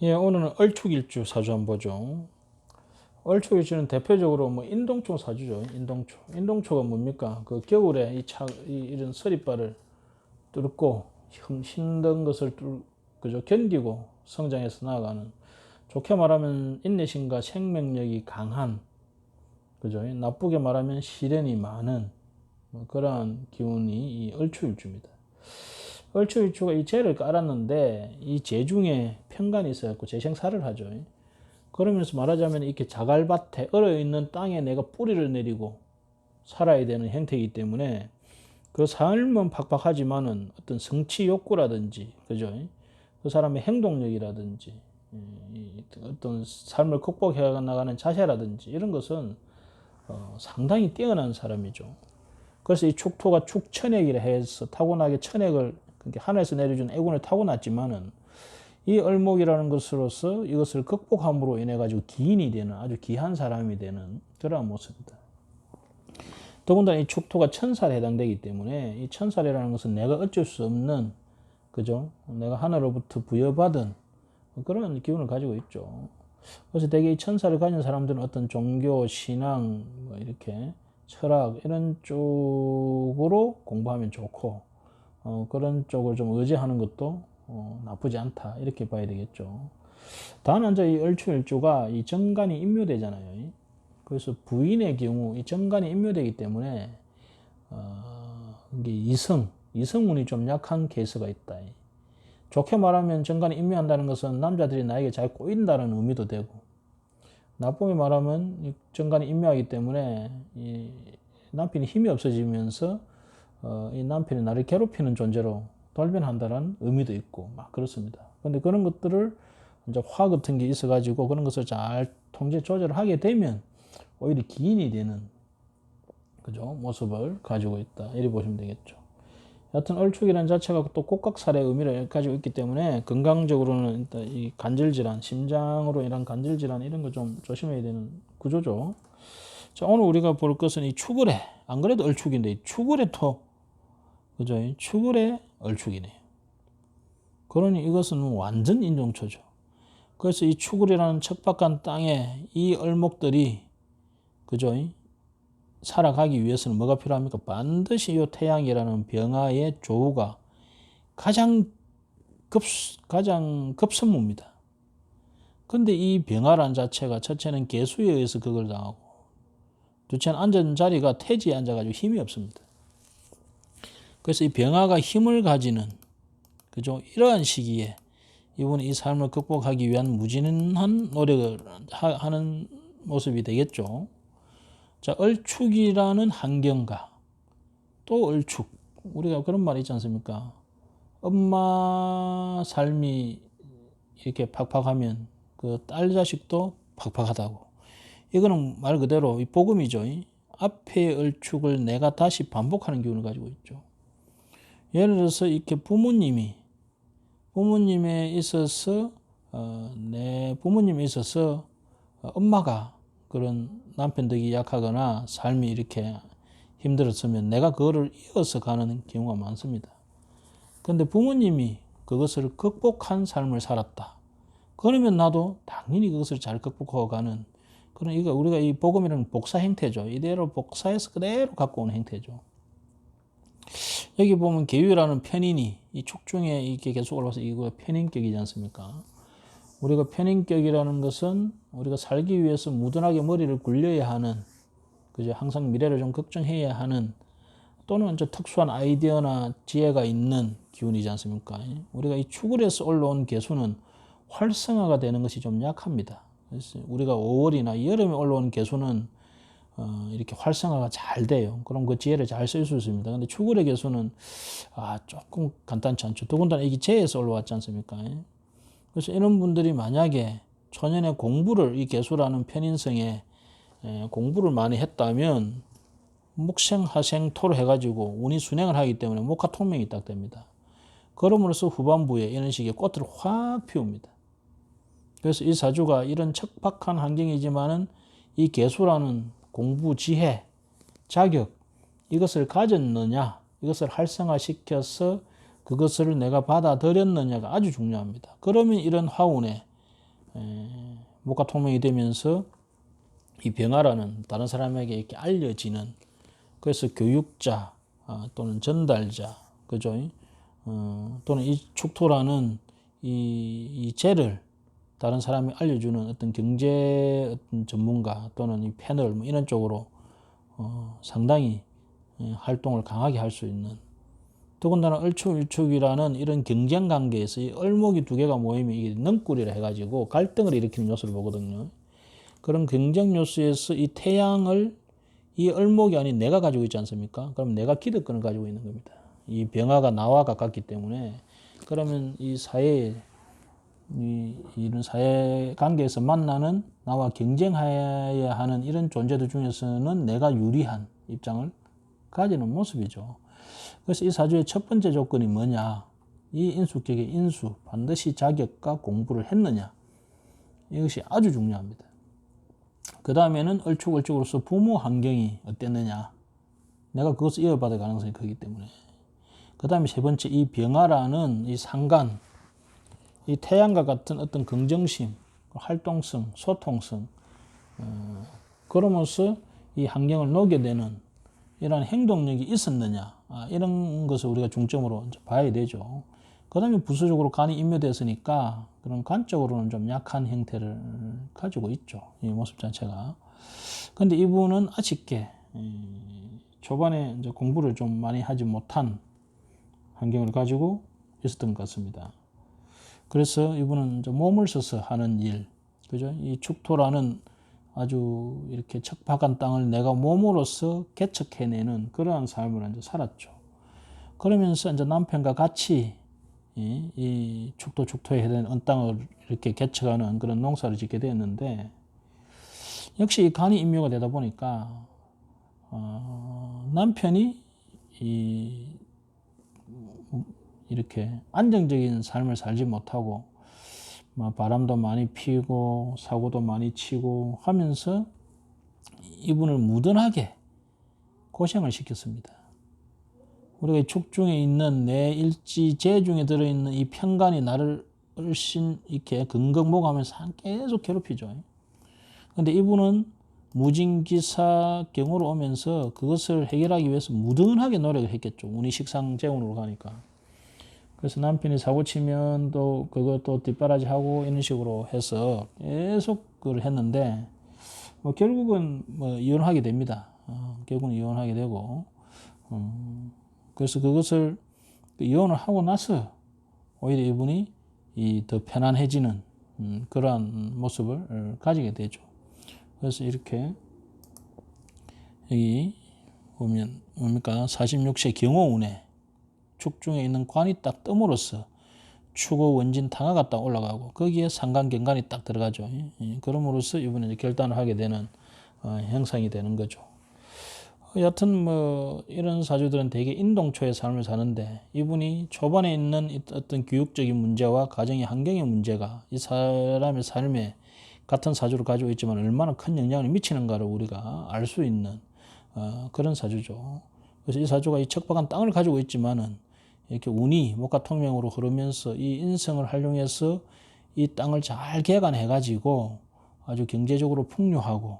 예, 오늘은 얼축일주 사주 한번 보죠. 얼축일주는 대표적으로 뭐 인동초 사주죠. 인동초. 인동초가 뭡니까? 그 겨울에 이 차, 이, 이런 서리발을 뚫고 힘, 힘든 것을 뚫, 그죠? 견디고 성장해서 나아가는 좋게 말하면 인내심과 생명력이 강한 그죠? 나쁘게 말하면 시련이 많은 뭐 그러한 기운이 이 얼축일주입니다. 얼추일주가 이 재를 깔았는데 이 재 중에 편간이 있어갖고 재생사를 하죠. 그러면서 말하자면 이렇게 자갈밭에 얼어 있는 땅에 내가 뿌리를 내리고 살아야 되는 형태이기 때문에 그 삶은 팍팍하지만은 어떤 성취 욕구라든지 그죠? 그 사람의 행동력이라든지 어떤 삶을 극복해 나가는 자세라든지 이런 것은 어, 상당히 뛰어난 사람이죠. 그래서 이 축토가 축천액이라 해서 타고나게 천액을 그러니까 하늘에서 내려준 애군을 타고났지만은 이 얼목이라는 것으로서 이것을 극복함으로 인해 가지고 기인이 되는 아주 귀한 사람이 되는 그러한 모습이다. 더군다나 이 축토가 천살에 해당되기 때문에 이 천살이라는 것은 내가 어쩔 수 없는 그죠? 내가 하늘로부터 부여받은 그런 기운을 가지고 있죠. 그래서 대개 이 천사를 가진 사람들은 어떤 종교, 신앙, 뭐 이렇게 철학 이런 쪽으로 공부하면 좋고 어, 그런 쪽을 좀 의지하는 것도 어, 나쁘지 않다 이렇게 봐야 되겠죠. 다만 이제 이 얼추일주가 이 정간이 임묘되잖아요. 그래서 부인의 경우 이 정간이 임묘되기 때문에 어, 이게 이성 이성운이 좀 약한 케이스가 있다. 좋게 말하면 정간이 임묘한다는 것은 남자들이 나에게 잘 꼬인다는 의미도 되고 나쁘게 말하면 정간이 임묘하기 때문에 남편이 힘이 없어지면서 어, 이 남편이 나를 괴롭히는 존재로 돌변한다는 의미도 있고 막 그렇습니다. 근데 그런 것들을 이제 화 같은 게 있어가지고 그런 것을 잘 통제 조절을 하게 되면 오히려 기인이 되는 그죠 모습을 가지고 있다 이렇게 보시면 되겠죠. 여튼 얼축이라는 자체가 또 꼭각살의 의미를 가지고 있기 때문에 건강적으로는 일단 이 간질 질환, 심장으로 인한 간질 질환 이런 거 좀 조심해야 되는 구조죠. 자 오늘 우리가 볼 것은 이 추글에 안 그래도 얼축인데 이 추글에 또 그죠? 추글의 얼축이네요. 그러니 이것은 완전 인종초죠. 그래서 이 추글이라는 척박한 땅에 이 얼목들이 그죠? 살아가기 위해서는 뭐가 필요합니까? 반드시 이 태양이라는 병화의 조우가 가장 급 가장 급선무입니다. 근데 이 병화란 자체가 첫째는 개수에 의해서 그걸 당하고 둘째는 앉은 자리가 태지에 앉아가지고 힘이 없습니다. 그래서 이 병화가 힘을 가지는 그죠? 이러한 시기에 이분이 이 삶을 극복하기 위한 무진한 노력을 하 는 모습이 되겠죠. 자, 얼축이라는 환경가 또 얼축 우리가 그런 말이 있지 않습니까? 엄마 삶이 이렇게 팍팍하면 그 딸 자식도 팍팍하다고. 이거는 말 그대로 복음이죠. 앞의 얼축을 내가 다시 반복하는 기운을 가지고 있죠. 예를 들어서 이렇게 부모님이 부모님에 있어서 어, 내 부모님에 있어서 엄마가 그런 남편 덕이 약하거나 삶이 이렇게 힘들었으면 내가 그거를 이어서 가는 경우가 많습니다. 근데 부모님이 그것을 극복한 삶을 살았다. 그러면 나도 당연히 그것을 잘 극복하고 가는 그런 이거 우리가 이 복음이라는 복사 형태죠. 이대로 복사해서 그대로 갖고 오는 형태죠. 여기 보면 계유라는 편인이 이 축중에 이렇게 계속 올라와서 이거 편인격이지 않습니까? 우리가 편인격이라는 것은 우리가 살기 위해서 무던하게 머리를 굴려야 하는 그죠? 항상 미래를 좀 걱정해야 하는 또는 저 특수한 아이디어나 지혜가 있는 기운이지 않습니까? 우리가 이 축을 해서 올라온 개수는 활성화가 되는 것이 좀 약합니다. 그래서 우리가 5월이나 여름에 올라온 개수는 어, 이렇게 활성화가 잘 돼요. 그럼 그 지혜를 잘 쓸 수 있습니다. 근데 추구의 개수는 아, 조금 간단치 않죠. 더군다나 이게 재에서 올라왔지 않습니까? 그래서 이런 분들이 만약에 초년에 공부를 이 개수라는 편인성에 에, 공부를 많이 했다면 목생, 하생, 토로 해가지고 운이 순행을 하기 때문에 목화 통명이 딱 됩니다. 그럼으로써 후반부에 이런 식의 꽃을 확 피웁니다. 그래서 이 사주가 이런 척박한 환경이지만은 이 개수라는 공부 지혜, 자격 이것을 가졌느냐, 이것을 활성화시켜서 그것을 내가 받아들였느냐가 아주 중요합니다. 그러면 이런 화운에 에, 목과 통명이 되면서 이 병아라는 다른 사람에게 이렇게 알려지는 그래서 교육자 아, 또는 전달자 그죠? 어, 또는 이 축토라는 이, 이 죄를 다른 사람이 알려주는 어떤 경제 어떤 전문가 또는 이 패널 뭐 이런 쪽으로 어, 상당히 예, 활동을 강하게 할 수 있는 더군다나 얼추일축이라는 이런 경쟁 관계에서 이 얼목이 두 개가 모이면 이게 능꿀이라 해가지고 갈등을 일으키는 요소를 보거든요. 그런 경쟁 요소에서 이 태양을 이 얼목이 아닌 내가 가지고 있지 않습니까? 그럼 내가 기득권을 가지고 있는 겁니다. 이 병화가 나와 가깝기 때문에 그러면 이 사회에 이, 이런 사회 관계에서 만나는 나와 경쟁해야 하는 이런 존재들 중에서는 내가 유리한 입장을 가지는 모습이죠. 그래서 이 사주의 첫 번째 조건이 뭐냐? 이 인수격의 인수, 반드시 자격과 공부를 했느냐? 이것이 아주 중요합니다. 그 다음에는 얼축얼축으로서 부모 환경이 어땠느냐? 내가 그것을 이어받을 가능성이 크기 때문에. 그 다음에 세 번째, 이 병화라는 이 상관, 이 태양과 같은 어떤 긍정심, 활동성, 소통성, 어, 그러면서 이 환경을 녹여내는 이러한 행동력이 있었느냐 아, 이런 것을 우리가 중점으로 봐야 되죠. 그 다음에 부수적으로 간이 인묘됐으니까 그런 간적으로는 좀 약한 형태를 가지고 있죠. 이 모습 자체가. 근데 이분은 아쉽게 초반에 이제 공부를 좀 많이 하지 못한 환경을 가지고 있었던 것 같습니다. 그래서 이분은 몸을 써서 하는 일, 그죠? 이 축토라는 아주 이렇게 척박한 땅을 내가 몸으로서 개척해내는 그러한 삶을 이제 살았죠. 그러면서 이제 남편과 같이 이, 이 축도 축토에 해당되는 언땅을 이렇게 개척하는 그런 농사를 짓게 되었는데 역시 이 간이 임묘가 되다 보니까 어, 남편이 이 이렇게 안정적인 삶을 살지 못하고 뭐 바람도 많이 피고 사고도 많이 치고 하면서 이분을 무던하게 고생을 시켰습니다. 우리가 축중에 있는 내 일지 재 중에 들어있는 이 편간이 나를 훨씬 이렇게 긍긍목하면서 계속 괴롭히죠. 근데 이분은 무진기사 경우로 오면서 그것을 해결하기 위해서 무던하게 노력을 했겠죠. 운이 식상재운으로 가니까. 그래서 남편이 사고 치면 또 그것도 뒷바라지 하고 이런 식으로 해서 계속 그걸 했는데 뭐 결국은 뭐 이혼하게 됩니다. 어, 결국은 이혼하게 되고 음, 그래서 그것을 이혼을 하고 나서 오히려 이분이 이 더 편안해지는 음, 그러한 모습을 가지게 되죠. 그래서 이렇게 여기 보면 뭡니까 46세 경호운에 축 중에 있는 관이 딱 뜸으로써 추고 원진 탕화가 딱 올라가고 거기에 상관 경관이 딱 들어가죠. 예, 그럼으로써 이번에 결단을 하게 되는 어, 형상이 되는 거죠. 여튼 뭐 이런 사주들은 대개 인동초의 삶을 사는데 이분이 초반에 있는 어떤 교육적인 문제와 가정의 환경의 문제가 이 사람의 삶에 같은 사주를 가지고 있지만 얼마나 큰 영향을 미치는가를 우리가 알 수 있는 어, 그런 사주죠. 그래서 이 사주가 이 척박한 땅을 가지고 있지만은 이렇게 운이 목과 통명으로 흐르면서 이 인성을 활용해서 이 땅을 잘 개간해 가지고 아주 경제적으로 풍요하고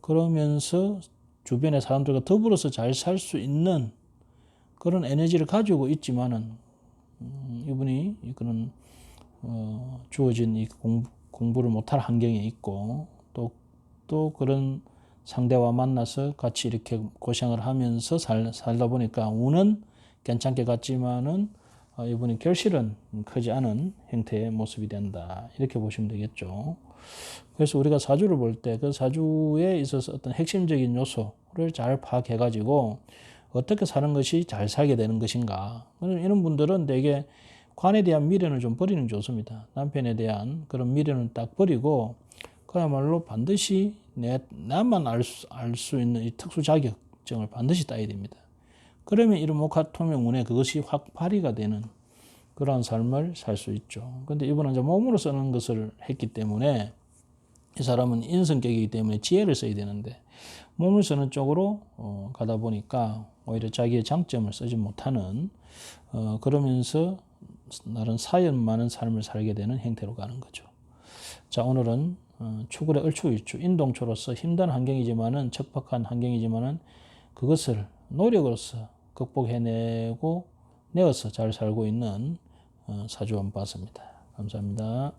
그러면서 주변의 사람들과 더불어서 잘 살 수 있는 그런 에너지를 가지고 있지만은 음, 이분이 그런 어, 주어진 이 공부, 공부를 못할 환경에 있고 또, 또 그런 상대와 만나서 같이 이렇게 고생을 하면서 살, 살다 보니까 운은 괜찮게 갔지만은 어, 이분이 결실은 크지 않은 형태의 모습이 된다. 이렇게 보시면 되겠죠. 그래서 우리가 사주를 볼 때 그 사주에 있어서 어떤 핵심적인 요소를 잘 파악해 가지고 어떻게 사는 것이 잘 살게 되는 것인가. 이런 분들은 되게 관에 대한 미련을 좀 버리는 게 좋습니다. 남편에 대한 그런 미련을 딱 버리고 그야말로 반드시 내, 나만 알 수 있는 이 특수 자격증을 반드시 따야 됩니다. 그러면 이런 목화통명운에 그것이 확 발휘가 되는 그러한 삶을 살 수 있죠. 근데 이분은 이제 몸으로 쓰는 것을 했기 때문에 이 사람은 인성격이기 때문에 지혜를 써야 되는데 몸을 쓰는 쪽으로 어, 가다 보니까 오히려 자기의 장점을 쓰지 못하는 어, 그러면서 나름 사연 많은 삶을 살게 되는 형태로 가는 거죠. 자 오늘은 어, 추굴의 얼추일주 인동초로서 힘든 환경이지만은 척박한 환경이지만은 그것을 노력으로서 극복해내고 내어서 잘 살고 있는 어, 사주원 봤습니다. 감사합니다.